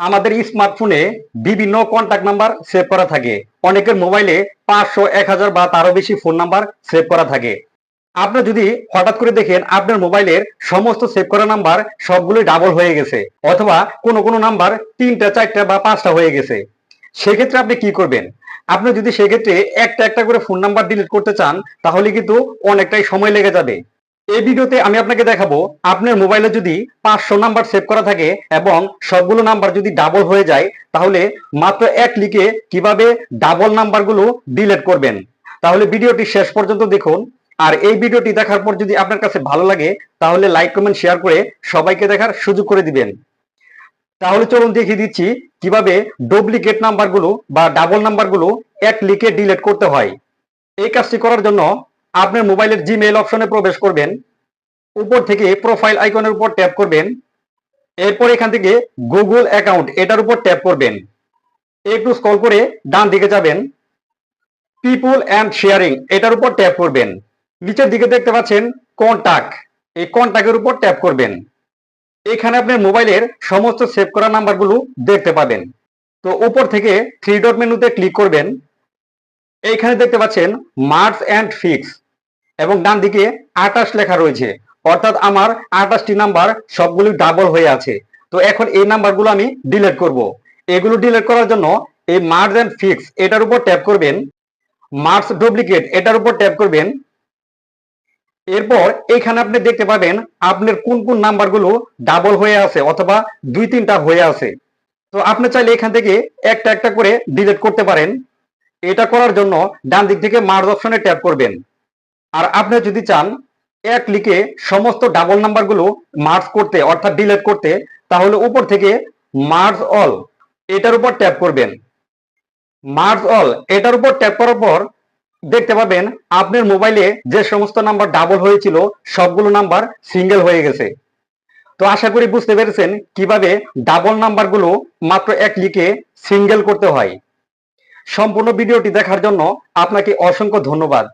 আমাদের স্মার্টফোনে বিভিন্ন কন্ট্যাক্ট নাম্বার সেভ করা থাকে। অনেকের মোবাইলে পাঁচশো, এক হাজার বা তারও বেশি ফোন নাম্বার সেভ করা থাকে। আপনি যদি হঠাৎ করে দেখেন আপনার মোবাইলের সমস্ত সেভ করা নাম্বার সবগুলোই ডাবল হয়ে গেছে, অথবা কোনো কোনো নাম্বার তিনটা, চারটা বা পাঁচটা হয়ে গেছে, সেক্ষেত্রে আপনি কি করবেন? আপনি যদি সেক্ষেত্রে একটা একটা করে ফোন নাম্বার ডিলিট করতে চান, তাহলে কিন্তু অনেকটাই সময় লেগে যাবে। এই ভিডিওতে আমি আপনাকে দেখাবো, আপনার মোবাইলে যদি পাঁচশো নাম্বার সেভ করা থাকে এবং সবগুলো নাম্বার যদি ডাবল হয়ে যায়, তাহলে মাত্র এক ক্লিকে কীভাবে ডাবল নাম্বারগুলো ডিলেট করবেন। তাহলে ভিডিওটি শেষ পর্যন্ত দেখুন। আর এই ভিডিওটি দেখার পর যদি আপনার কাছে ভালো লাগে, তাহলে লাইক কমেন্ট শেয়ার করে সবাইকে দেখার সুযোগ করে দিবেন। তাহলে চলুন দেখিয়ে দিচ্ছি কীভাবে ডুপ্লিকেট নাম্বারগুলো বা ডাবল নাম্বারগুলো এক লিখে ডিলেট করতে হয়। এই কাজটি করার জন্য আপনার মোবাইলের জিমেইল অপশনে প্রবেশ করবেন, উপর থেকে প্রোফাইল আইকনের উপর ট্যাপ করবেন, এরপর এখান থেকে গুগল অ্যাকাউন্ট এটার উপর ট্যাপ করবেন। একটু স্ক্রল করে ডান দিকে যাবেন পিপুল অ্যান্ড শেয়ারিং এটার উপর ট্যাপ করবেন। নিচের দিকে দেখতে পাচ্ছেন কন্টাক্ট এই কন্টাক্টের উপর ট্যাপ করবেন। এখানে আপনার মোবাইলের সমস্ত সেভ করা নাম্বারগুলো দেখতে পাবেন। তো উপর থেকে থ্রি ডট মেনুতে ক্লিক করবেন। এইখানে দেখতে পাচ্ছেন মার্কস অ্যান্ড ফিক্স এবং ডান দিকে আটাশ লেখা রয়েছে। অর্থাৎ আমার আটাশটি নাম্বার সবগুলি ডাবল হয়ে আছে। তো এখন এই নাম্বারগুলো আমি ডিলিট করব। এগুলো ডিলিট করার জন্য এই মার্কস অ্যান্ড ফিক্স এটার উপর ট্যাপ করবেন। মার্কস ডুপ্লিকেট এটার উপর ট্যাপ করবেন। এরপর এখানে আপনি দেখতে পাবেন আপনার কোন কোন নাম্বারগুলো ডাবল হয়ে আছে অথবা দুই তিনটা হয়ে আছে। তো আপনি চাইলে এখান থেকে একটা একটা করে ডিলিট করতে পারেন। এটা করার জন্য ডান দিক থেকে মার্জ অপশনে ট্যাপ করবেন। আর আপনি যদি চান, এক লিখে সমস্ত ডাবল নাম্বারগুলো মার্জ করতে, অর্থাৎ ডিলেট করতে, তাহলে উপর থেকে মার্জ অল এটার উপর ট্যাপ করবেন। মার্জ অল এটার উপর ট্যাপ করার পর দেখতে পাবেন, আপনার মোবাইলে যে সমস্ত নাম্বার ডাবল হয়েছিল, সবগুলো নাম্বার সিঙ্গেল হয়ে গেছে। তো আশা করি বুঝতে পেরেছেন কীভাবে ডাবল নাম্বারগুলো মাত্র এক লিখে সিঙ্গেল করতে হয়। সম্পূর্ণ ভিডিওটি দেখার জন্য আপনাকে অসংখ্য ধন্যবাদ।